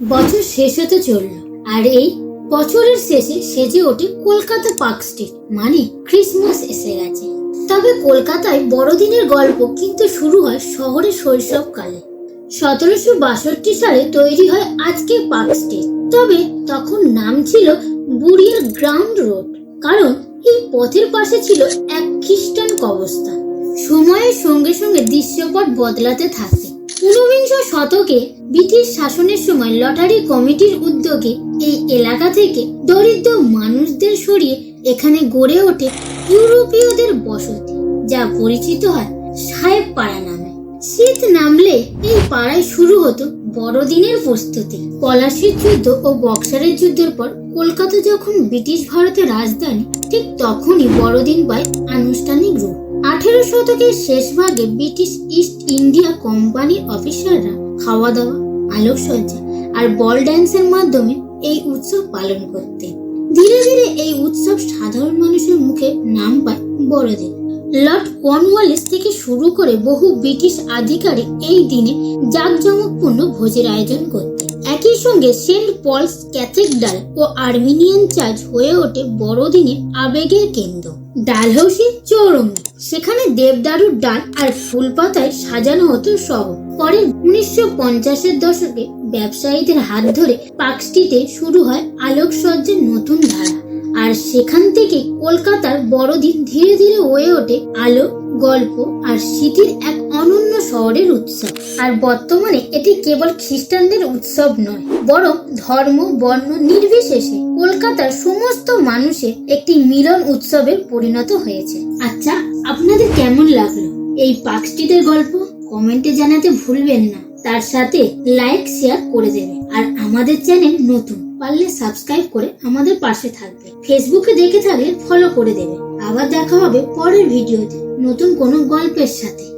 বছর শেষ হতে চলল, আর এই বছরের শেষে সেজে ওঠে কলকাতা পার্ক স্ট্রিট মানে ক্রিসমাস এসে গেছে। তবে কলকাতায় বড়দিনের গল্প কিন্তু শুরু হয় শহরের শৈশবকালে। সতেরোশো বাষট্টি সালে তৈরি হয় আজকে পার্ক স্ট্রিট, তবে তখন নাম ছিল বুড়িয়ার গ্রাউন্ড রোড, কারণ এই পথের পাশে ছিল এক খ্রিস্টান কবরস্থান। সময়ের সঙ্গে সঙ্গে দৃশ্যপট বদলাতে থাকে। ঊনবিংশ শতকে ব্রিটিশ শাসনের সময় লটারি কমিটির উদ্যোগে এই এলাকা থেকে দরিদ্র মানুষদের সরিয়ে এখানে গড়ে ওঠে ইউরোপীয়দের বসতি, যা পরিচিত হয় সাহেব পাড়া নামে। শীত নামলে এই পাড়ায় শুরু হতো বড়দিনের প্রস্তুতি। পলাশির যুদ্ধ ও বক্সারের যুদ্ধের পর কলকাতা যখন ব্রিটিশ ভারতের রাজধানী, ঠিক তখনই বড়দিন পায় আনুষ্ঠানিক আঠেরো শতকের শেষ ভাগে ব্রিটিশ ইস্ট ইন্ডিয়া কোম্পানির অফিসাররা খাওয়া দাওয়া আলোকসজ্জা আর বল ড্যান্সের মাধ্যমে এই উৎসব পালন করতেন। ধীরে ধীরে এই উৎসব সাধারণ মানুষের মুখে নাম পায় বড়দিন লর্ড কর্নওয়ালিস থেকে শুরু করে বহু ব্রিটিশ আধিকারিক এই দিনে জাঁকজমকপূর্ণ ভোজের আয়োজন করতেন। একই সঙ্গে সেন্ট পলস ক্যাথেড্রাল ও আর্মেনিয়ান চার্চ হয়ে ওঠে বড়দিনের আবেগের কেন্দ্র। ডালহৌসি চৌরঙ্গি। সেখানে দেবদারুর ডাল আর ফুল পাতায় সাজানো হতো শহর। পরে উনিশশো পঞ্চাশের দশকে ব্যবসায়ীদের হাত ধরে পার্ক স্ট্রিটে শুরু হয় আলোকসজ্জার নতুন ধারা। আর সেখান থেকে কলকাতার বড়দিন ধীরে ধীরে হয়ে ওঠে আলো, গল্প আর স্মৃতির এক অনন্য শহরের উৎসব। আর বর্তমানে এটি কেবল খ্রিস্টানদের উৎসব নয়, বরং ধর্ম, বর্ণ নির্বিশেষে কলকাতার সমস্ত মানুষের একটি মিলন উৎসবে পরিণত হয়েছে। আচ্ছা আপনাদের কেমন লাগল এই পার্ক গল্প? কমেন্টে জানাতে ভুলবেন না। তার সাথে লাইক শেয়ার করে দেবে। আর আমাদের চ্যানেল নতুন, পারলে সাবস্ক্রাইব করে আমাদের পাশে থাকবে। ফেসবুকে দেখে থাকলে ফলো করে দেবে। আবার দেখা হবে পরের ভিডিওতে নতুন কোনো গল্পের সাথে।